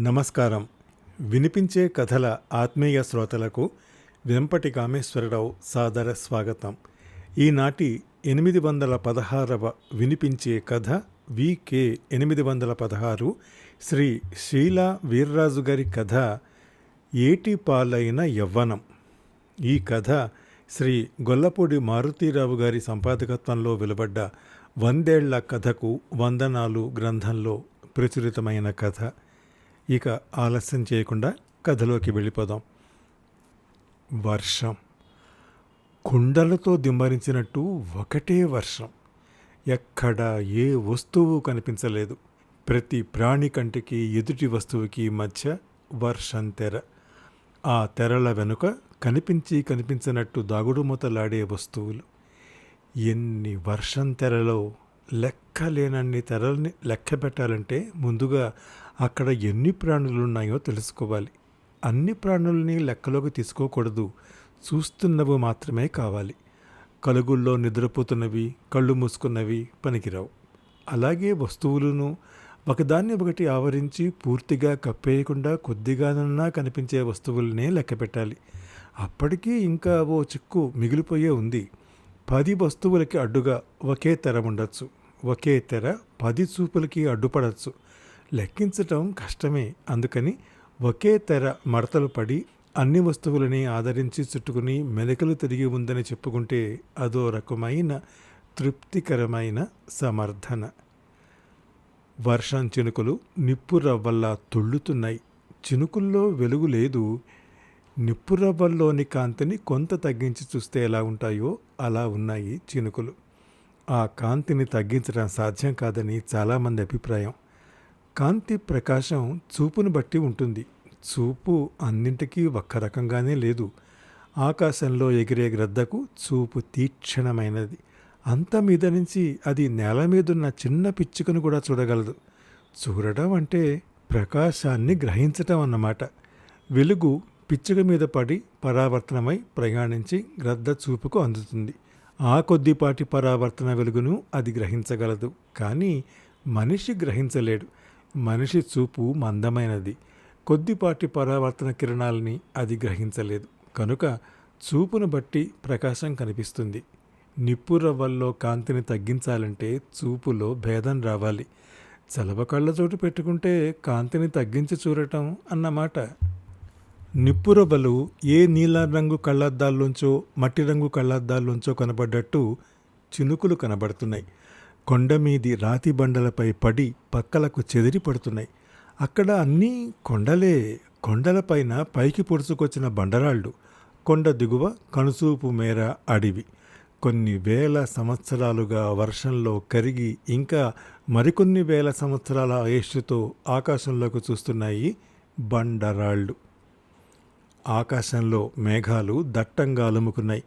నమస్కారం. వినిపించే కథల ఆత్మీయ శ్రోతలకు వెంపటి కామేశ్వరరావు సాదర స్వాగతం. ఈనాటి ఎనిమిది వందల పదహారవ వినిపించే కథ వికే ఎనిమిది వందల పదహారు శ్రీ శీలా వీర్రాజు గారి కథ ఏటి పాలైన యవ్వనం. ఈ కథ శ్రీ గొల్లపూడి మారుతీరావు గారి సంపాదకత్వంలో వెలువడ్డ వందేళ్ళ కథకు వందనాలు గ్రంథంలో ప్రచురితమైన కథ. ఇక ఆలస్యం చేయకుండా కథలోకి వెళ్ళిపోదాం. వర్షం. కుండలతో దిమ్మరించినట్టు ఒకటే వర్షం. ఎక్కడ ఏ వస్తువు కనిపించలేదు. ప్రతి ప్రాణి కంటికి ఎదుటి వస్తువుకి మధ్య వర్షం తెర. ఆ తెరల వెనుక కనిపించి కనిపించినట్టు దాగుడుమూతలాడే వస్తువులు. ఎన్ని వర్షం తెరలో లెక్కలేనన్ని తెరల్ని లెక్క పెట్టాలంటే ముందుగా అక్కడ ఎన్ని ప్రాణులు ఉన్నాయో తెలుసుకోవాలి. అన్ని ప్రాణుల్ని లెక్కలోకి తీసుకోకూడదు. చూస్తున్నవి మాత్రమే కావాలి. కలుగుల్లో నిద్రపోతున్నవి కళ్ళు మూసుకున్నవి పనికిరావు. అలాగే వస్తువులను ఒకదాన్ని ఒకటి ఆవరించి పూర్తిగా కప్పేయకుండా కొద్దిగానన్నా కనిపించే వస్తువులనే లెక్క పెట్టాలి అప్పటికీ ఇంకా ఓ చిక్కు మిగిలిపోయే ఉంది. పది వస్తువులకి అడ్డుగా ఒకే తెర ఉండొచ్చు. ఒకే తెర పది చూపులకి అడ్డుపడచ్చు. లెక్కించటం కష్టమే. అందుకని ఒకే తెర మడతలు పడి అన్ని వస్తువులని ఆదరించి చుట్టుకుని మెలకలు తిరిగి ఉందని చెప్పుకుంటే అదో రకమైన తృప్తికరమైన సమర్థన. వర్షం చినుకులు నిప్పు రవ్వల్లా తుళ్ళుతున్నాయి. చినుకుల్లో వెలుగు లేదు. నిప్పురవ్వల్లోని కాంతిని కొంత తగ్గించి చూస్తే ఎలా ఉంటాయో అలా ఉన్నాయి చినుకులు. ఆ కాంతిని తగ్గించడం సాధ్యం కాదని చాలామంది అభిప్రాయం. కాంతి ప్రకాశం చూపును బట్టి ఉంటుంది. చూపు అన్నింటికీ ఒక్క రకంగానే లేదు. ఆకాశంలో ఎగిరే గ్రద్దకు చూపు తీక్షణమైనది. అంత మీద నుంచి అది నేల మీదున్న చిన్న పిచ్చుకను కూడా చూడగలదు. చూడడం అంటే ప్రకాశాన్ని గ్రహించటం అన్నమాట. వెలుగు పిచ్చుక మీద పడి పరావర్తనమై ప్రయాణించి గ్రద్ద చూపుకు అందుతుంది. ఆ కొద్దిపాటి పరావర్తన వెలుగును అది గ్రహించగలదు. కానీ మనిషి గ్రహించలేడు. మనిషి చూపు మందమైనది. కొద్దిపాటి పరావర్తన కిరణాలని అది గ్రహించలేదు. కనుక చూపును బట్టి ప్రకాశం కనిపిస్తుంది. నిప్పు రవ్వల్లో కాంతిని తగ్గించాలంటే చూపులో భేదం రావాలి. చలవ కళ్ళజోటు పెట్టుకుంటే కాంతిని తగ్గించి చూడటం అన్నమాట. నిప్పు రవ్వలు ఏ నీలం రంగు కళ్ళద్దాల్లోంచో మట్టి రంగు కళ్ళద్దాల్లోంచో కనబడ్డట్టు చినుకులు కనబడుతున్నాయి. కొండమీది రాతి బండలపై పడి పక్కలకు చెదిరి పడుతున్నాయి. అక్కడ అన్నీ కొండలే. కొండలపైన పైకి పొడుచుకొచ్చిన బండరాళ్ళు. కొండ దిగువ కనుసూపు మేర అడివి. కొన్ని వేల సంవత్సరాలుగా వర్షంలో కరిగి ఇంకా మరికొన్ని వేల సంవత్సరాల ఆయుష్తో ఆకాశంలోకి చూస్తున్నాయి బండరాళ్ళు. ఆకాశంలో మేఘాలు దట్టంగా అలుముకున్నాయి.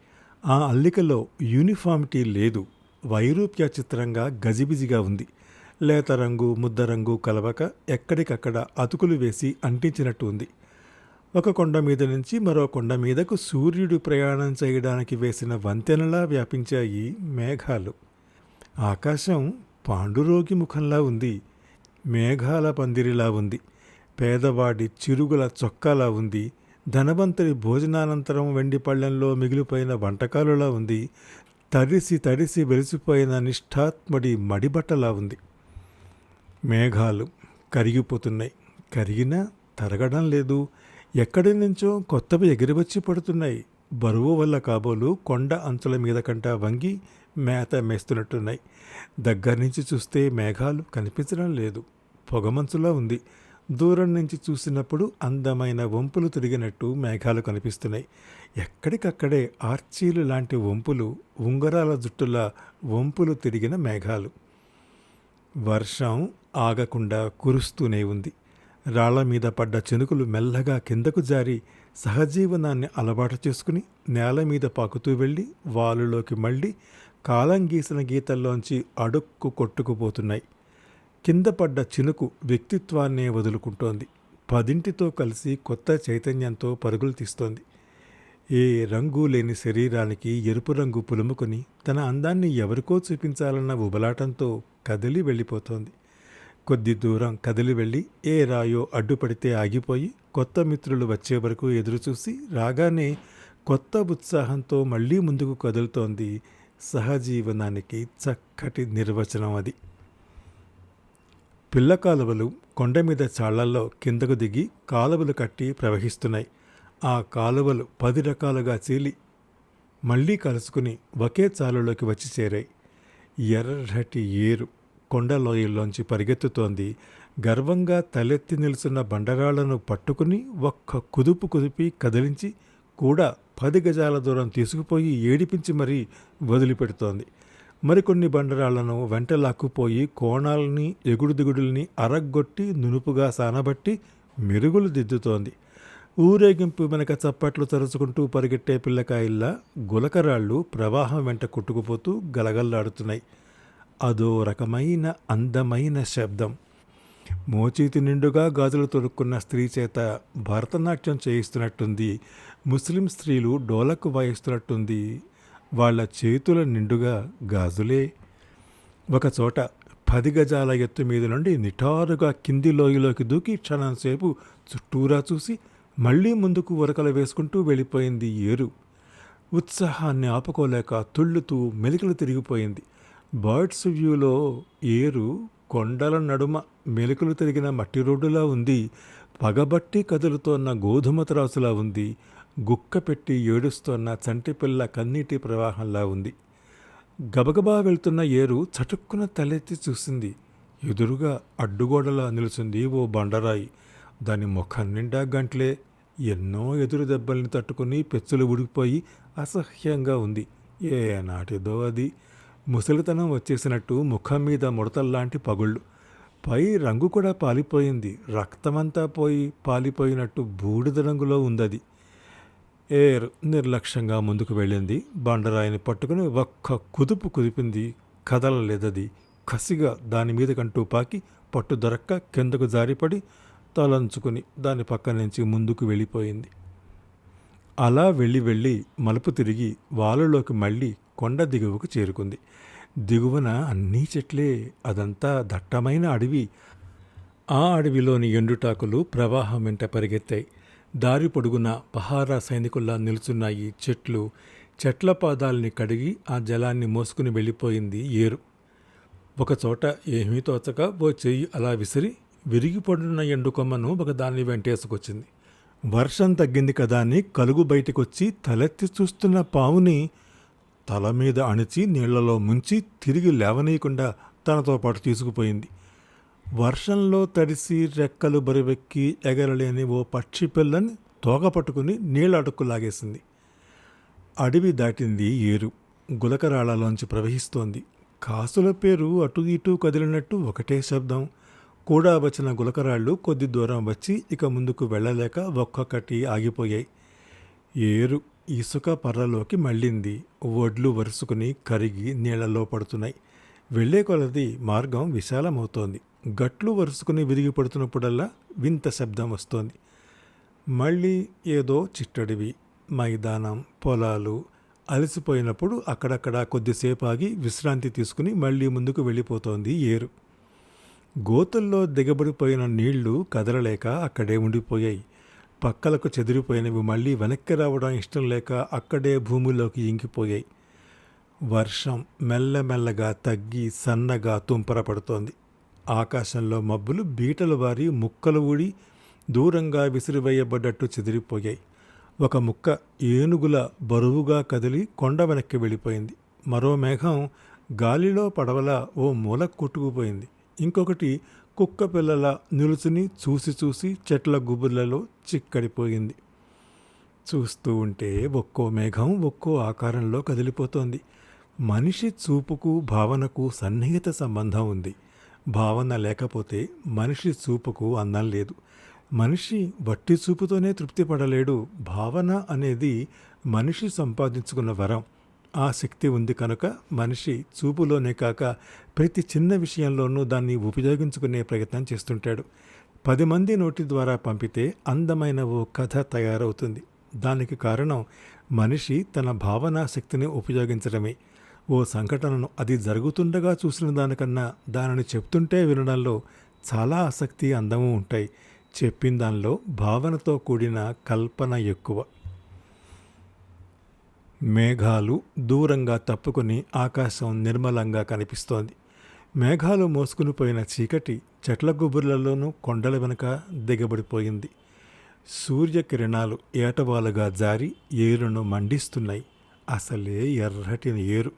ఆ అల్లికలో యూనిఫామిటీ లేదు. వైరూప్య చిత్రంగా గజిబిజిగా ఉంది. లేత రంగు ముద్ద రంగు కలవక ఎక్కడికక్కడ అతుకులు వేసి అంటించినట్టు ఉంది. ఒక కొండ మీద నుంచి మరో కొండ మీదకు సూర్యుడు ప్రయాణం చేయడానికి వేసిన వంతెనలా వ్యాపించాయి మేఘాలు. ఆకాశం పాండురోగి ముఖంలా ఉంది. మేఘాల పందిరిలా ఉంది. పేదవాడి చిరుగుల చొక్కాలా ఉంది. ధనవంతుడి భోజనానంతరం వెండి పళ్ళెంలో మిగిలిపోయిన వంటకాలులా ఉంది. తడిసి తడిసి వెలిసిపోయిన నిష్ఠాత్మడి మడిబట్టలా ఉంది. మేఘాలు కరిగిపోతున్నాయి. కరిగినా తరగడం లేదు. ఎక్కడి నుంచో కొత్తవి ఎగిరివచ్చి పడుతున్నాయి. బరువు వల్ల కాబోలు కొండ అంచుల మీద కంట వంగి మేత మేస్తున్నట్టున్నాయి. దగ్గర నుంచి చూస్తే మేఘాలు కనిపించడం లేదు. పొగమంచులా ఉంది. దూరం నుంచి చూసినప్పుడు అందమైన వంపులు తిరిగినట్టు మేఘాలు కనిపిస్తున్నాయి. ఎక్కడికక్కడే ఆర్చీలు లాంటి వంపులు ఉంగరాల జుట్టులా వంపులు తిరిగిన మేఘాలు. వర్షం ఆగకుండా కురుస్తూనే ఉంది. రాళ్ళ మీద పడ్డ చెనుకులు మెల్లగా కిందకు జారి సహజీవనాన్ని అలవాటు చేసుకుని నేల మీద పాకుతూ వెళ్ళి వాలులోకి మళ్ళీ కాలం గీసిన గీతల్లోంచి అడుక్కు కొట్టుకుపోతున్నాయి. కింద పడ్డ చినుకు వ్యక్తిత్వాన్నే వదులుకుంటోంది. పదింటితో కలిసి కొత్త చైతన్యంతో పరుగులు తీస్తోంది. ఏ రంగు లేని శరీరానికి ఎరుపు రంగు పులుముకొని తన అందాన్ని ఎవరికో చూపించాలన్న ఉబలాటంతో కదిలి వెళ్ళిపోతోంది. కొద్ది దూరం కదిలి వెళ్ళి ఏ రాయో అడ్డుపడితే ఆగిపోయి కొత్త మిత్రులు వచ్చే వరకు ఎదురుచూసి రాగానే కొత్త ఉత్సాహంతో మళ్ళీ ముందుకు కదులుతోంది సహజీవనానికి చక్కటి నిర్వచనం అది. పిల్ల కాలువలు కొండ మీద చాళ్ళల్లో కిందకు దిగి కాలువలు కట్టి ప్రవహిస్తున్నాయి. ఆ కాలువలు పది రకాలుగా చీలి మళ్ళీ కలుసుకుని ఒకే చాలులోకి వచ్చి చేరాయి. ఎర్రటి ఏరు కొండ లోయల్లోంచి పరిగెత్తుతోంది. గర్వంగా తలెత్తి నిలుచున్న బండరాళ్ళను పట్టుకుని ఒక్క కుదుపు కుదిపి కదిలించి కూడా పది గజాల దూరం తీసుకుపోయి ఏడిపించి మరీ వదిలిపెడుతోంది. మరికొన్ని బండరాళ్ళను వెంట లాక్కుపోయి కోణాలని ఎగుడు దిగుడుల్ని అరగ్గొట్టి నునుపుగా సానబట్టి మెరుగులు దిద్దుతోంది. ఊరేగింపు వెనక చప్పట్లు తరుచుకుంటూ పరిగెట్టే పిల్లకాయల్లా గులకరాళ్ళు ప్రవాహం వెంట కొట్టుకుపోతూ గలగల్లాడుతున్నాయి. అదో రకమైన అందమైన శబ్దం. మోచేతి నిండుగా గాజులు తొడుక్కున్న స్త్రీ చేత భరతనాట్యం చేయిస్తున్నట్టుంది. ముస్లిం స్త్రీలు డోలకు వాయిస్తున్నట్టుంది. వాళ్ళ చేతుల నిండుగా గాజులే. ఒకచోట పది గజాల ఎత్తు మీద నుండి నిటారుగా కింది లోయలోకి దూకి క్షణంసేపు చుట్టూరా చూసి మళ్ళీ ముందుకు ఉరకలు వేసుకుంటూ వెళ్ళిపోయింది ఏరు. ఉత్సాహాన్ని ఆపుకోలేక తుళ్ళుతూ మెలికలు తిరిగిపోయింది. బర్డ్స్ వ్యూలో ఏరు కొండల నడుమ మెలికలు తిరిగిన మట్టి రోడ్డులా ఉంది. పగబట్టి కదులుతోన్న గోధుమ త్రాసులా ఉంది. గుక్క పెట్టి ఏడుస్తోన్న చంటిపిల్ల కన్నీటి ప్రవాహంలా ఉంది. గబగబా వెళ్తున్న ఏరు చటుక్కున తలెత్తి చూసింది. ఎదురుగా అడ్డుగోడలా నిలిచింది ఓ బండరాయి. దాని ముఖం నిండా గంట్లే. ఎన్నో ఎదురు దెబ్బల్ని తట్టుకుని పెచ్చులు ఉడికిపోయి అసహ్యంగా ఉంది. ఏ నాటిదో అది. ముసలితనం వచ్చేసినట్టు ముఖం మీద ముడతల్లాంటి పగుళ్ళు. పై రంగు కూడా పాలిపోయింది. రక్తమంతా పోయి పాలిపోయినట్టు బూడిద రంగులో ఉందది. ఏర్ నిర్లక్ష్యంగా ముందుకు వెళ్ళింది. బండరాయిని పట్టుకుని ఒక్క కుదుపు కుదిపింది. కదలలేదది. కసిగా దాని మీదకంటూ పాకి పట్టు దొరక్క కిందకు జారిపడి తలంచుకుని దాని పక్క నుంచి ముందుకు వెళ్ళిపోయింది. అలా వెళ్ళి వెళ్ళి మలుపు తిరిగి వాలులోకి మళ్ళీ కొండ దిగువకు చేరుకుంది. దిగువన అన్నీ చెట్లే అదంతా దట్టమైన అడవి. ఆ అడవిలోని ఎండుటాకులు ప్రవాహం వెంట పరిగెత్తాయి. దారి పొడుగున పహారా సైనికుల్లా నిలుచున్నాయి చెట్లు చెట్ల పాదాల్ని కడిగి ఆ జలాన్ని మోసుకుని వెళ్ళిపోయింది ఏరు. ఒకచోట ఏమీ తోచక ఓ చెయ్యి అలా విసిరి విరిగిపడున్న ఎండుకొమ్మను ఒకదాన్ని వెంటేసుకొచ్చింది. వర్షం తగ్గింది కదా అని కలుగు బయటకొచ్చి తలెత్తి చూస్తున్న పావుని తల మీద అణిచి నీళ్ళలో ముంచి తిరిగి లేవనీయకుండా తనతో పాటు తీసుకుపోయింది. వర్షంలో తడిసి రెక్కలు బరువెక్కి ఎగరలేని ఓ పక్షి పిల్లని తోక పట్టుకుని నీళ్ళడుక్కు లాగేసింది. అడవి దాటింది ఏరు. గులకరాళ్ళలోంచి ప్రవహిస్తోంది. కాసుల పేరు అటు ఇటు కదిలినట్టు ఒకటే శబ్దం. కూడా వచ్చిన గులకరాళ్ళు కొద్ది దూరం వచ్చి ఇక ముందుకు వెళ్ళలేక ఒక్కొక్కటి ఆగిపోయాయి. ఏరు ఇసుక పర్రలోకి మళ్ళింది. ఒడ్లు వరుసుకుని కరిగి నీళ్ళలో పడుతున్నాయి. వెళ్ళే కొలది మార్గం విశాలమవుతోంది. గట్లు వరుసుకుని విరిగి పడుతున్నప్పుడల్లా వింత శబ్దం వస్తోంది. మళ్ళీ ఏదో చిట్టడివి మైదానం పొలాలు అలసిపోయినప్పుడు అక్కడక్కడ కొద్దిసేపు ఆగి విశ్రాంతి తీసుకుని మళ్ళీ ముందుకు వెళ్ళిపోతోంది ఏరు. గోతుల్లో దిగబడిపోయిన నీళ్ళు కదలలేక అక్కడే ఉండిపోయాయి. పక్కలకు చెదిరిపోయినవి మళ్ళీ వెనక్కి రావడం ఇష్టం లేక అక్కడే భూమిలోకి ఇంకిపోయాయి. వర్షం మెల్లమెల్లగా తగ్గి సన్నగా తుంపరపడుతోంది. ఆకాశంలో మబ్బులు బీటలు వారి ముక్కలు ఊడి దూరంగా విసిరివేయబడ్డట్టు చెదిరిపోయాయి. ఒక ముక్క ఏనుగుల బరువుగా కదిలి కొండ వెనక్కి వెళ్ళిపోయింది. మరో మేఘం గాలిలో పడవల ఓ మూల కొట్టుకుపోయింది. ఇంకొకటి కుక్క పిల్లల నిలుచుని చూసి చూసి చెట్ల గుబుర్లలో చిక్కడిపోయింది. చూస్తూ ఉంటే ఒక్కో మేఘం ఒక్కో ఆకారంలో కదిలిపోతోంది. మనిషి చూపుకు భావనకు సన్నిహిత సంబంధం ఉంది. భావన లేకపోతే మనిషి చూపుకు అందం లేదు. మనిషి వట్టి చూపుతోనే తృప్తి పడలేడు. భావన అనేది మనిషి సంపాదించుకున్న వరం. ఆ శక్తి ఉంది కనుక మనిషి చూపులోనే కాక ప్రతి చిన్న విషయంలోనూ దాన్ని ఉపయోగించుకునే ప్రయత్నం చేస్తుంటాడు. పది మంది నోటి ద్వారా పంపితే అందమైన ఓ కథ తయారవుతుంది. దానికి కారణం మనిషి తన భావనా శక్తిని ఉపయోగించడమే. ఓ సంఘటనను అది జరుగుతుండగా చూసిన దానికన్నా దానిని చెప్తుంటే వినడంలో చాలా ఆసక్తి అందము ఉంటాయి. చెప్పిన దానిలో భావనతో కూడిన కల్పన ఎక్కువ. మేఘాలు దూరంగా తప్పుకొని ఆకాశం నిర్మలంగా కనిపిస్తోంది. మేఘాలు మోసుకుని పోయిన చీకటి చెట్ల గుబుర్లలోనూ కొండల వెనుక దిగబడిపోయింది. సూర్యకిరణాలు ఏటవాలుగా జారి ఏరును మండిస్తున్నాయి. అసలే ఎర్రటి ఏరు.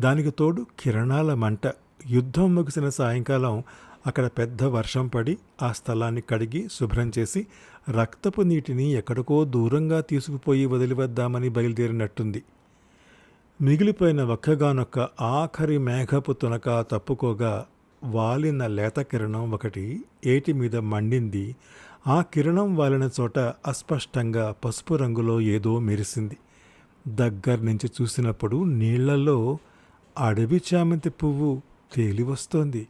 దానికి తోడు కిరణాల మంట. యుద్ధం ముగిసిన సాయంకాలం అక్కడ పెద్ద వర్షం పడి ఆ స్థలాన్ని కడిగి శుభ్రం చేసి రక్తపు నీటిని ఎక్కడికో దూరంగా తీసుకుపోయి వదిలివద్దామని బయలుదేరినట్టుంది. మిగిలిపోయిన ఒక్కగానొక్క ఆఖరి మేఘపు తునక తప్పుకోగా వాలిన లేత కిరణం ఒకటి ఏటి మీద మండింది. ఆ కిరణం వాలిన చోట అస్పష్టంగా పసుపు రంగులో ఏదో మెరిసింది. దగ్గర నుంచి చూసినప్పుడు నీళ్ళలో అడవి చామంతి పువ్వు తేలివస్తోంది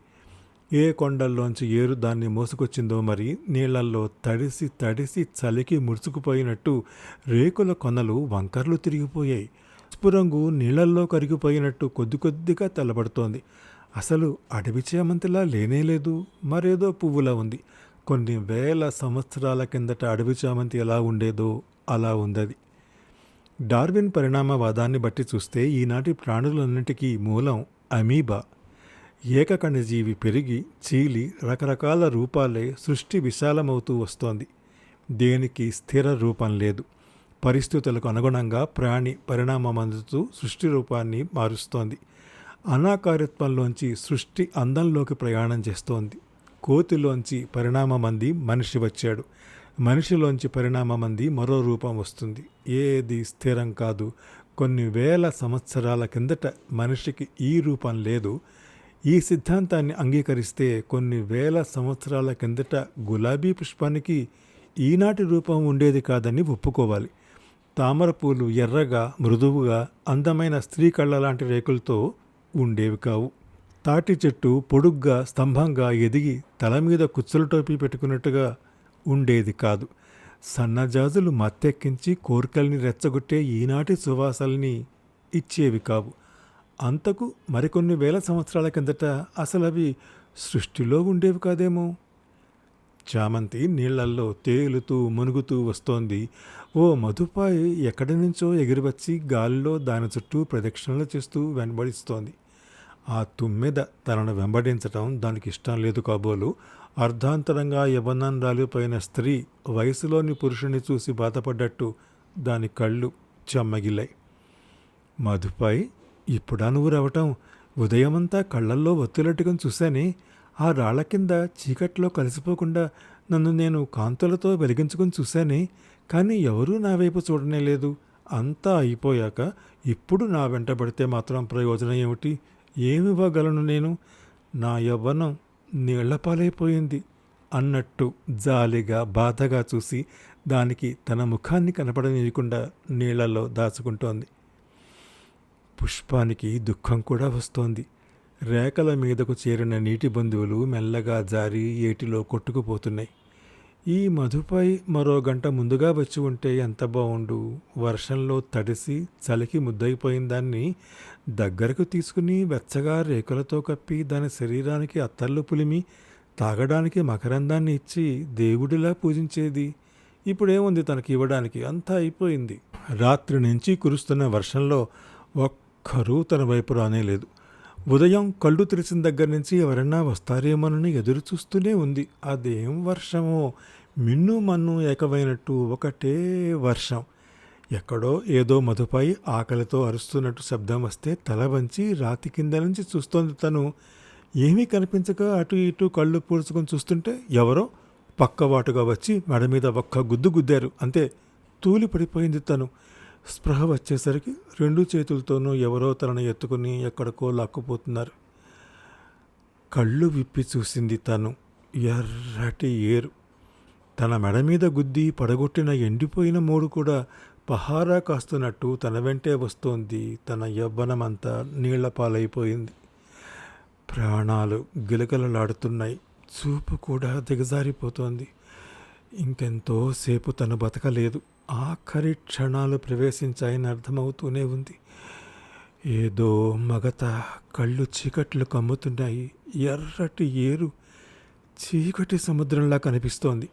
ఏ కొండల్లోంచి ఏరు దాన్ని మోసుకొచ్చిందో మరి నీళ్ళల్లో తడిసి తడిసి చలికి ముడుచుకుపోయినట్టు రేకుల కొనలు వంకర్లు తిరిగిపోయాయి. స్ఫురంగు రంగు నీళ్ళల్లో కరిగిపోయినట్టు కొద్ది కొద్దిగా తెల్లబడుతోంది. అసలు అడవి చేమంతిలా లేనేలేదు మరేదో పువ్వులా ఉంది. కొన్ని వేల సంవత్సరాల కిందట అడవి చామంతి ఎలా ఉండేదో అలా ఉందది డార్విన్ పరిణామవాదాన్ని బట్టి చూస్తే ఈనాటి ప్రాణులన్నిటికీ మూలం అమీబా. ఏకకణజీవి పెరిగి చీలి రకరకాల రూపాలే సృష్టి విశాలమవుతూ వస్తోంది. దేనికి స్థిర రూపం లేదు. పరిస్థితులకు అనుగుణంగా ప్రాణి పరిణామం అందుతూ సృష్టి రూపాన్ని మారుస్తోంది. అనాకారిత్వంలోంచి సృష్టి అందంలోకి ప్రయాణం చేస్తోంది. కోతిలోంచి పరిణామమంది మనిషి వచ్చాడు. మనిషిలోంచి పరిణామమంది మరో రూపం వస్తుంది. ఏది స్థిరం కాదు. కొన్ని వేల సంవత్సరాల కిందట మనిషికి ఈ రూపం లేదు. ఈ సిద్ధాంతాన్ని అంగీకరిస్తే కొన్ని వేల సంవత్సరాల కిందట గులాబీ పుష్పానికి ఈనాటి రూపం ఉండేది కాదని ఒప్పుకోవాలి. తామర పూలు ఎర్రగా మృదువుగా అందమైన స్త్రీ కళ్ళ లాంటి రేకులతో ఉండేవి కావు. తాటి చెట్టు పొడుగ్గా స్తంభంగా ఎదిగి తల మీద కుచ్చుల టోపీ పెట్టుకున్నట్టుగా ఉండేది కాదు. సన్నజాజులు మత్తెక్కించి కోరికల్ని రెచ్చగొట్టే ఈనాటి సువాసల్ని ఇచ్చేవి కావు. అంతకు మరికొన్ని వేల సంవత్సరాల కిందట అసలు అవి సృష్టిలో ఉండేవి కాదేమో? చామంతి నీళ్ళల్లో తేలుతూ మునుగుతూ వస్తోంది. ఓ మధుపాయి ఎక్కడి నుంచో ఎగిరివచ్చి గాలిలో దాని చుట్టూ ప్రదక్షిణలు చేస్తూ వెంబడిస్తోంది. ఆ తుమ్మెద తనను వెంబడించటం దానికి ఇష్టం లేదు కాబోలు. అర్ధాంతరంగా యవనం రాలిపోయిన స్త్రీ వయసులోని పురుషుని చూసి బాధపడ్డట్టు దాని కళ్ళు చెమ్మగిలాయి మధుపై ఇప్పుడా నువ్వు రావటం? ఉదయమంతా కళ్ళల్లో ఒత్తులట్టుకుని చూశానే ఆ రాళ్ళ కింద చీకట్లో కలిసిపోకుండా నన్ను నేను కాంతులతో వెలిగించుకుని చూశానే కానీ ఎవరూ నా వైపు చూడనే లేదు. అంతా అయిపోయాక ఇప్పుడు నా వెంటబడితే మాత్రం ప్రయోజనం ఏమిటి? ఏమివ్వగలను నేను? నా యవ్వనం నీళ్ళపాలైపోయింది. అన్నట్టు జాలిగా బాధగా చూసి దానికి తన ముఖాన్ని కనపడనీయకుండా నీళ్ళలో దాచుకుంటోంది. పుష్పానికి దుఃఖం కూడా వస్తోంది. రేఖల మీదకు చేరిన నీటి బంధువులు మెల్లగా జారి ఏటిలో కొట్టుకుపోతున్నాయి. ఈ మధుపై మరో గంట ముందుగా వచ్చి ఉంటే ఎంత బావుండు? వర్షంలో తడిసి చలికి ముద్దయిపోయిన దాన్ని దగ్గరకు తీసుకుని వెచ్చగా రేకులతో కప్పి దాని శరీరానికి అత్తర్లు పులిమి తాగడానికి మకరందాన్ని ఇచ్చి దేవుడిలా పూజించేది. ఇప్పుడేముంది తనకి ఇవ్వడానికి? అంతా అయిపోయింది. రాత్రి నుంచి కురుస్తున్న వర్షంలో ఒక్కరూ తన వైపు రానేలేదు ఉదయం కళ్ళు తెరిచిన దగ్గర నుంచి ఎవరన్నా వస్తారేమోనని ఎదురు చూస్తూనే ఉంది. అదేం వర్షమో? మిన్ను మన్ను ఏకమైనట్టు ఒకటే వర్షం. ఎక్కడో ఏదో మధుపై ఆకలితో అరుస్తున్నట్టు శబ్దం వస్తే తల వంచి రాతి కింద నుంచి చూస్తోంది తను. ఏమీ కనిపించక అటు ఇటు కళ్ళు పూడ్చుకొని చూస్తుంటే ఎవరో పక్కవాటుగా వచ్చి మెడ మీద ఒక్క గుద్దు గుద్దారు. అంతే తూలి పడిపోయింది తను. స్పృహ వచ్చేసరికి రెండు చేతులతోనూ ఎవరో తనను ఎత్తుకుని ఎక్కడికో లాక్కుపోతున్నారు. కళ్ళు విప్పి చూసింది తను. ఎర్రటి ఏరు. తన మెడ మీద గుద్ది పడగొట్టిన ఎండిపోయిన మూడు కూడా పహారా కాస్తున్నట్టు తన వెంటే వస్తోంది. తన యవ్వనమంతా నీళ్ళ పాలైపోయింది ప్రాణాలు గిలగలలాడుతున్నాయి. చూపు కూడా దిగజారిపోతోంది. ఇంకెంతోసేపు తను బతకలేదు. ఆఖరి క్షణాలు ప్రవేశించాయని అర్థమవుతూనే ఉంది. ఏదో మగత కళ్ళు చీకట్లు కమ్ముతున్నాయి. ఎర్రటి ఏరు చీకటి సముద్రంలా కనిపిస్తోంది.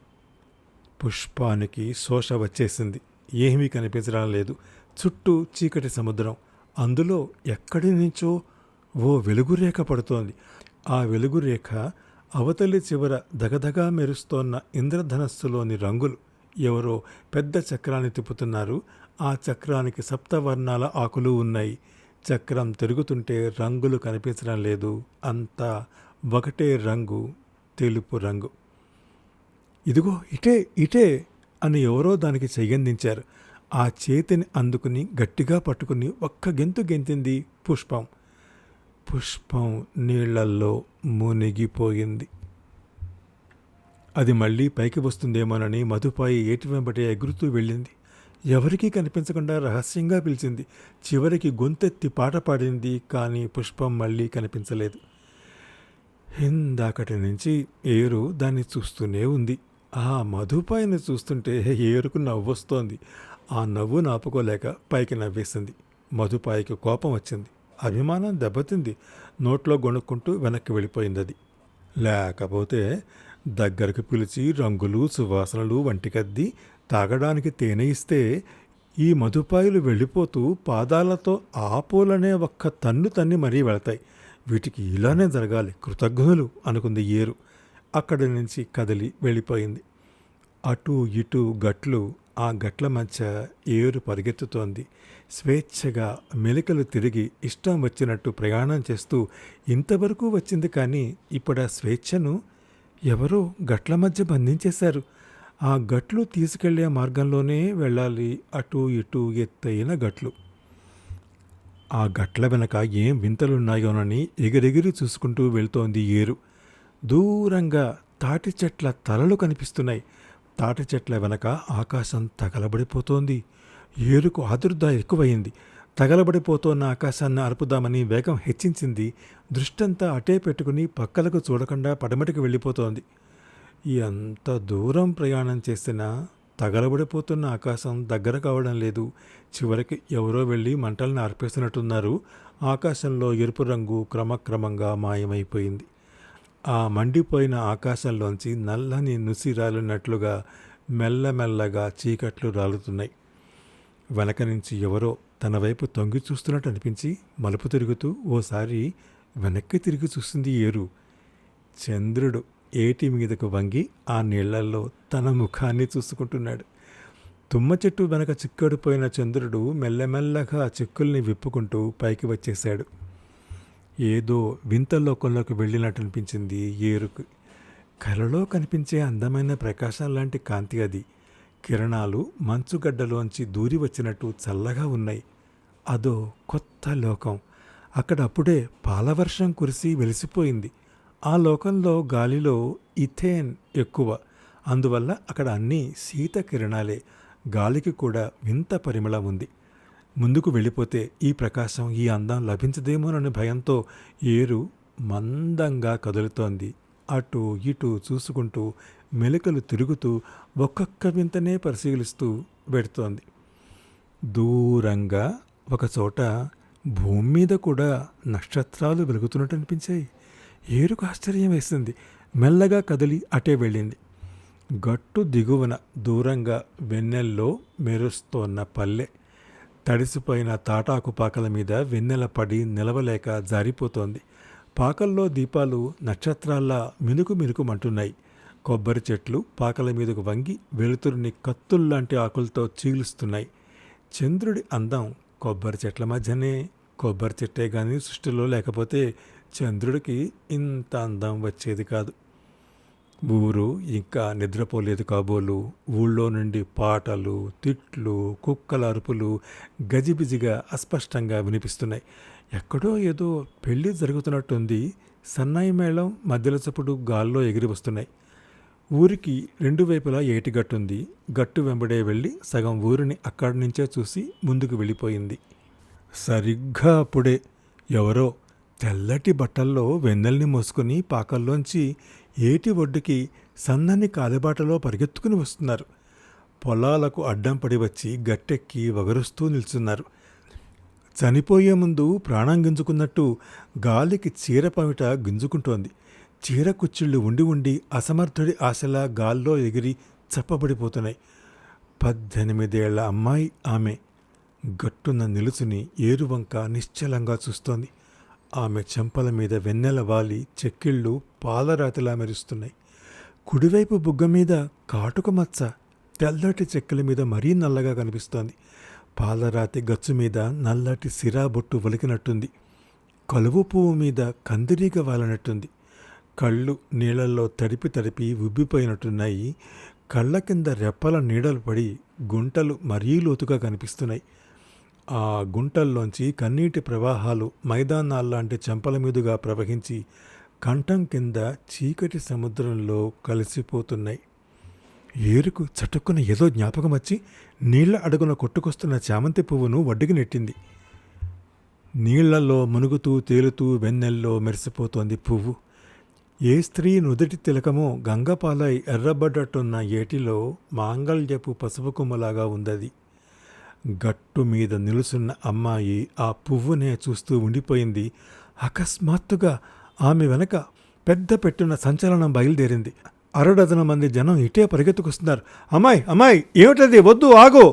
పుష్పానికి శోష వచ్చేసింది. ఏమీ కనిపించడం లేదు. చుట్టూ చీకటి సముద్రం. అందులో ఎక్కడి నుంచో ఓ వెలుగురేఖ పడుతోంది. ఆ వెలుగురేఖ అవతలి చివర దగదగా మెరుస్తోన్న ఇంద్రధనస్సులోని రంగులు. ఎవరో పెద్ద చక్రాన్ని తిప్పుతున్నారు. ఆ చక్రానికి సప్తవర్ణాల ఆకులు ఉన్నాయి. చక్రం తిరుగుతుంటే రంగులు కనిపించడం లేదు. అంతా ఒకటే రంగు తెలుపు రంగు. ఇదిగో ఇటే ఇటే అని ఎవరో దానికి చెయ్యందించారు ఆ చేతిని అందుకుని గట్టిగా పట్టుకుని ఒక్క గెంతు గెంతింది పుష్పం. పుష్పం నీళ్ళల్లో మునిగిపోయింది. అది మళ్ళీ పైకి వస్తుందేమోనని మధుపాయి ఏటి వెంబటే ఎగురుతూ వెళ్ళింది. ఎవరికీ కనిపించకుండా రహస్యంగా పిలిచింది. చివరికి గొంతెత్తి పాట పాడింది కానీ పుష్పం మళ్ళీ కనిపించలేదు. ఇందాకటి నుంచి ఏరు దాన్ని చూస్తూనే ఉంది. ఆ మధుపాయిని చూస్తుంటే ఏరుకు నవ్వొస్తోంది ఆ నవ్వు నాపుకోలేక పైకి నవ్వేసింది. మధుపాయికి కోపం వచ్చింది. అభిమానం దెబ్బతింది. నోట్లో గొణుక్కుంటూ వెనక్కి వెళ్ళిపోయింది అది లేకపోతే దగ్గరకు పిలిచి రంగులు సువాసనలు వంటికద్ది తాగడానికి తేనె ఇస్తే ఈ మధుపాయలు వెళ్ళిపోతూ పాదాలతో ఆపోలనే ఒక్క తన్ను తన్ని మరీ వెళతాయి. వీటికి ఇలానే జరగాలి. కృతజ్ఞులు అనుకుంది ఏరు. అక్కడి నుంచి కదిలి వెళ్ళిపోయింది. అటు ఇటు గట్లు ఆ గట్ల మధ్య ఏరు పరిగెత్తుతోంది. స్వేచ్ఛగా మెలికలు తిరిగి ఇష్టం వచ్చినట్టు ప్రయాణం చేస్తూ ఇంతవరకు వచ్చింది కానీ ఇప్పుడు ఆ స్వేచ్ఛను ఎవరో గట్ల మధ్య బంధించేశారు. ఆ గట్లు తీసుకెళ్ళే మార్గంలోనే వెళ్ళాలి అటు ఇటు ఎత్తైన గట్లు. ఆ గట్ల వెనక ఏం వింతలున్నాయోనని ఎగిరెగిరి చూసుకుంటూ వెళ్తోంది ఏరు. దూరంగా తాటి చెట్ల తలలు కనిపిస్తున్నాయి. తాటి చెట్ల వెనక ఆకాశం తగలబడిపోతోంది. ఏరుకు ఆదుర్ద ఎక్కువయింది తగలబడిపోతోన్న ఆకాశాన్ని అరుపుదామని వేగం హెచ్చించింది. దృష్టంతా అటే పెట్టుకుని పక్కలకు చూడకుండా పడమటికి వెళ్ళిపోతోంది. ఎంత దూరం ప్రయాణం చేసినా తగలబడిపోతున్న ఆకాశం దగ్గర కావడం లేదు. చివరికి ఎవరో వెళ్ళి మంటలను ఆర్పేస్తున్నట్టున్నారు ఆకాశంలో ఎరుపు రంగు క్రమక్రమంగా మాయమైపోయింది. ఆ మండిపోయిన ఆకాశంలోంచి నల్లని నుసి రాలినట్లుగా మెల్లమెల్లగా చీకట్లు రాలుతున్నాయి. వెనక నుంచి ఎవరో తన వైపు తొంగి చూస్తున్నట్టు అనిపించి మలుపు తిరుగుతూ ఓసారి వెనక్కి తిరిగి చూస్తుంది ఏరు. చంద్రుడు ఏటి మీదకు వంగి ఆ నీళ్ళల్లో తన ముఖాన్ని చూసుకుంటున్నాడు. తుమ్మ చెట్టు వెనక చిక్కడిపోయిన చంద్రుడు మెల్లమెల్లగా చిక్కుల్ని విప్పుకుంటూ పైకి వచ్చేశాడు. ఏదో వింత లోకంలోకి వెళ్ళినట్టు అనిపించింది ఏరుకు కలలో కనిపించే అందమైన ప్రకాశం లాంటి కాంతి అది. కిరణాలు మంచుగడ్డలోంచి దూరి వచ్చినట్టు చల్లగా ఉన్నాయి. అదో కొత్త లోకం. అక్కడ అప్పుడే పాలవర్షం కురిసి వెలిసిపోయింది. ఆ లోకంలో గాలిలో ఇథేన్ ఎక్కువ. అందువల్ల అక్కడ అన్నీ శీత కిరణాలే. గాలికి కూడా వింత పరిమళం ఉంది. ముందుకు వెళ్ళిపోతే ఈ ప్రకాశం ఈ అందం లభించదేమోనని భయంతో ఏరు మందంగా కదులుతోంది. అటు ఇటు చూసుకుంటూ మెలికలు తిరుగుతూ ఒక్కొక్క వింతనే పరిశీలిస్తూ పెడుతోంది దూరంగా ఒకచోట భూమి మీద కూడా నక్షత్రాలు వెలుగుతున్నట్టు అనిపించాయి. ఏరుకు ఆశ్చర్యం వేసింది. మెల్లగా కదిలి అటే వెళ్ళింది. గట్టు దిగువన దూరంగా వెన్నెల్లో మెరుస్తోన్న పల్లె. తడిసిపోయిన తాటాకు పాకల మీద వెన్నెల పడి నిలవలేక జారిపోతోంది. పాకల్లో దీపాలు నక్షత్రాల్లా మినుకు మినుకుమంటున్నాయి. కొబ్బరి చెట్లు పాకల మీదకు వంగి వెలుతురుని కత్తుల్లాంటి ఆకులతో చీలుస్తున్నాయి. చంద్రుడి అందం కొబ్బరి చెట్ల మధ్యనే కొబ్బరి చెట్టే కానీ సృష్టిలో లేకపోతే చంద్రుడికి ఇంత అందం వచ్చేది కాదు. ఊరు ఇంకా నిద్రపోలేదు కాబోలు. ఊళ్ళో నుండి పాటలు తిట్లు కుక్కల అరుపులు గజిబిజిగా అస్పష్టంగా వినిపిస్తున్నాయి. ఎక్కడో ఏదో పెళ్ళి జరుగుతున్నట్టుంది. సన్నాయి మేళం మధ్యల చప్పుడు గాల్లో ఎగిరి వస్తున్నాయి. ఊరికి రెండు వైపులా ఏటిగట్టుంది గట్టు వెంబడే వెళ్ళి సగం ఊరిని అక్కడి నుంచే చూసి ముందుకు వెళ్ళిపోయింది. సరిగ్గా అప్పుడే ఎవరో తెల్లటి బట్టల్లో వెన్నెల్ని మోసుకొని పాకల్లోంచి ఏటి ఒడ్డుకి సన్నని కాలిబాటలో పరిగెత్తుకుని వస్తున్నారు. పొలాలకు అడ్డం పడి వచ్చి గట్టెక్కి వగరుస్తూ నిల్చున్నారు. చనిపోయే ముందు ప్రాణం గింజుకున్నట్టు గాలికి చీర పమిట గింజుకుంటోంది. చీర కుచ్చిళ్ళు ఉండి ఉండి అసమర్థుడి ఆశలా గాల్లో ఎగిరి చప్పబడిపోతున్నాయి. పద్దెనిమిదేళ్ళ అమ్మాయి ఆమె గట్టున నిలుచుని ఏరువంక నిశ్చలంగా చూస్తోంది. ఆమె చెంపల మీద వెన్నెల వాలి చెక్కిళ్ళు పాలరాతిలా మెరుస్తున్నాయి. కుడివైపు బుగ్గ మీద కాటుక మచ్చ తెల్లటి చెక్కల మీద మరీ నల్లగా కనిపిస్తోంది. పాలరాతి గచ్చు మీద నల్లటి సిరా బొట్టు వలికినట్టుంది. కలువు పువ్వు మీద కందిరీగ వాలినట్టుంది. కళ్ళు నీళ్ళల్లో తడిపి తడిపి ఉబ్బిపోయినట్టున్నాయి కళ్ళ కింద రెప్పల నీడలు పడి గుంటలు మరీ లోతుగా కనిపిస్తున్నాయి. ఆ గుంటల్లోంచి కన్నీటి ప్రవాహాలు మైదానాల్లాంటి చెంపల మీదుగా ప్రవహించి కంఠం కింద చీకటి సముద్రంలో కలిసిపోతున్నాయి. ఏరుకు చటుక్కున ఏదో జ్ఞాపకం వచ్చి నీళ్ళ అడుగున కొట్టుకొస్తున్న చామంతి పువ్వును వడ్డుకి నెట్టింది. నీళ్ళలో మునుగుతూ తేలుతూ వెన్నెల్లో మెరిసిపోతోంది పువ్వు. ఏ స్త్రీ నుదుటి తిలకమో గంగపాలై ఎర్రబడ్డట్టున్న ఏటిలో మాంగళ్యపు పసుపు కొమ్మలాగా ఉందది. గట్టు మీద నిలుసున్న అమ్మాయి ఆ పువ్వునే చూస్తూ ఉండిపోయింది. అకస్మాత్తుగా ఆమె వెనక పెద్ద పెట్టున సంచలనం బయలుదేరింది. అరడజన మంది జనం ఇటే పరిగెత్తుకొస్తున్నారు. అమ్మాయి అమ్మాయి ఏమిటది? వద్దు ఆగో!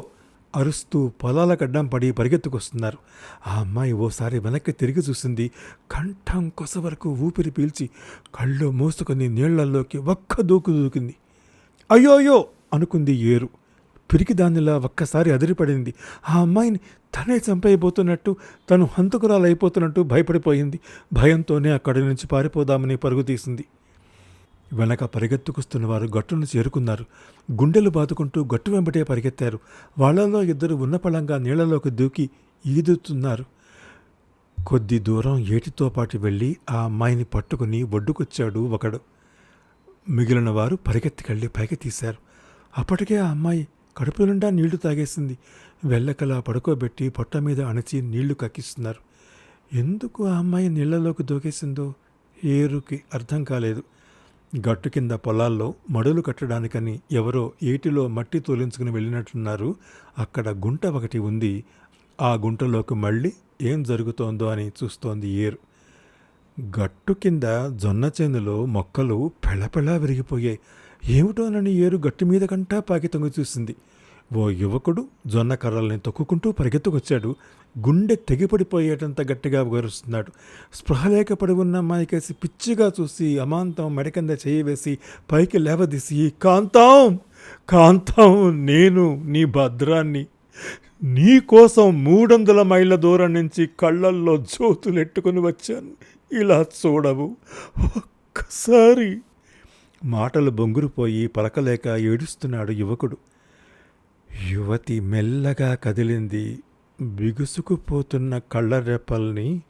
అరుస్తూ పొలాల గడ్డం పడి పరిగెత్తుకొస్తున్నారు. ఆ అమ్మాయి ఓసారి వెనక్కి తిరిగి చూసింది. కంఠం కొస వరకు ఊపిరి పీల్చి కళ్ళు మూసుకొని నీళ్ళల్లోకి ఒక్క దూకు దూకింది. అయ్యో అయ్యో! అనుకుంది ఏరు. పిరికి దానిలా ఒక్కసారి అదిరిపడింది. ఆ అమ్మాయిని తనే చంపేయబోతున్నట్టు తను హంతకురాలైపోతున్నట్టు భయపడిపోయింది. భయంతోనే అక్కడి నుంచి పారిపోదామని పరుగు తీసింది. వెనక పరిగెత్తుకొస్తున్న వారు గట్టును చేరుకున్నారు. గుండెలు బాదుకుంటూ గట్టు వెంబటే పరిగెత్తారు. వాళ్ళలో ఇద్దరు ఉన్నపళంగా నీళ్ళలోకి దూకి ఈదుతున్నారు. కొద్ది దూరం ఏటితో పాటు వెళ్ళి ఆ అమ్మాయిని పట్టుకుని ఒడ్డుకొచ్చాడు ఒకడు. మిగిలిన వారు పరిగెత్తికెళ్ళి పైకి తీశారు. అప్పటికే ఆ అమ్మాయి కడుపు నిండా నీళ్ళు తాగేసింది. వెళ్ళకలా పడుకోబెట్టి పొట్ట మీద అణచి నీళ్ళు కక్కిస్తున్నారు. ఎందుకు ఆ అమ్మాయి నీళ్ళలోకి దూకేసిందో? ఏరుకి అర్థం కాలేదు. గట్టు కింద పొలాల్లో మడులు కట్టడానికని ఎవరో ఏటిలో మట్టి తోలించుకుని వెళ్ళినట్టున్నారు. అక్కడ గుంట ఒకటి ఉంది. ఆ గుంటలోకి మళ్ళీ ఏం జరుగుతోందో అని చూస్తోంది ఏరు. గట్టు కింద జొన్న చేనులో మొక్కలు పెళపెళా విరిగిపోయాయి. ఏమిటోనని ఏరు గట్టి మీద కంటా పాకి తొంగి చూసింది. ఓ యువకుడు జొన్న కర్రల్ని తొక్కుకుంటూ పరిగెత్తుకొచ్చాడు. గుండె తెగిపడిపోయేటంత గట్టిగా గరుస్తున్నాడు స్పృహ లేకపడి ఉన్న అమ్మాయికేసి పిచ్చిగా చూసి అమాంతం మెడకంద చేయి వేసి పైకి లేవదీసి కాంతం! కాంతం! నేను నీ భద్రాన్ని. నీ కోసం మూడొందల మైళ్ళ దూరం నుంచి కళ్ళల్లో జ్యోతులెట్టుకుని వచ్చాను. ఇలా చూడవు. ఒక్కసారి మాటలు బొంగురుపోయి పలకలేక ఏడుస్తున్నాడు యువకుడు. యువతి మెల్లగా కదిలింది. బిగుసుకుపోతున్న కళ్ళరెప్పల్ని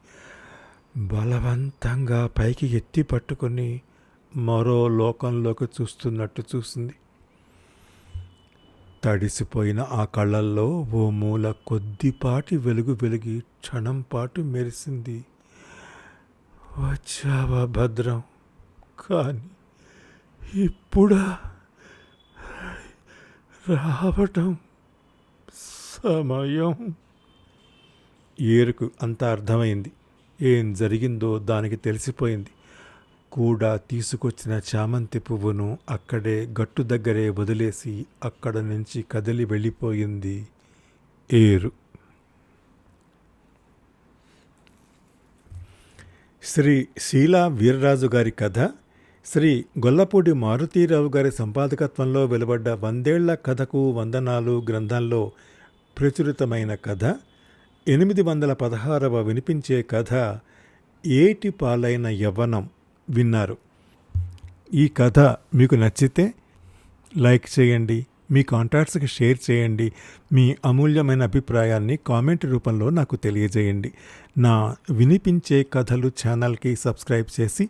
బలవంతంగా పైకి ఎత్తి పట్టుకొని మరో లోకంలోకి చూస్తున్నట్టు చూసింది. తడిసిపోయిన ఆ కళ్ళల్లో ఓ మూల కొద్దిపాటి వెలుగు వెలిగి క్షణం పాటు మెరిసింది. వచ్చావా భద్రం? కానీ ఇప్పుడా రావటం సమయం. ఏరుకు అంత అర్థమైంది. ఏం జరిగిందో దానికి తెలిసిపోయింది. కూడా తీసుకొచ్చిన చామంతి పువ్వును అక్కడే గట్టు దగ్గరే వదిలేసి అక్కడ నుంచి కదిలి వెళ్ళిపోయింది ఏరు. శ్రీ శీలా వీర్రాజు గారి కథ శ్రీ గొల్లపూడి మారుతీరావు గారి సంపాదకత్వంలో వెలువడ్డ వందేళ్ళ కథకు వందనాలు గ్రంథంలో ప్రచురితమైన కథ ఎనిమిది వందల పదహారవ వినిపించే కథ ఏటి పాలైన యవ్వనం విన్నారు. ఈ కథ మీకు నచ్చితే లైక్ చేయండి మీ కాంటాక్ట్స్కి షేర్ చేయండి మీ అమూల్యమైన అభిప్రాయాన్ని కామెంట్ రూపంలో నాకు తెలియజేయండి. నా వినిపించే కథలు ఛానల్కి సబ్స్క్రైబ్ చేసి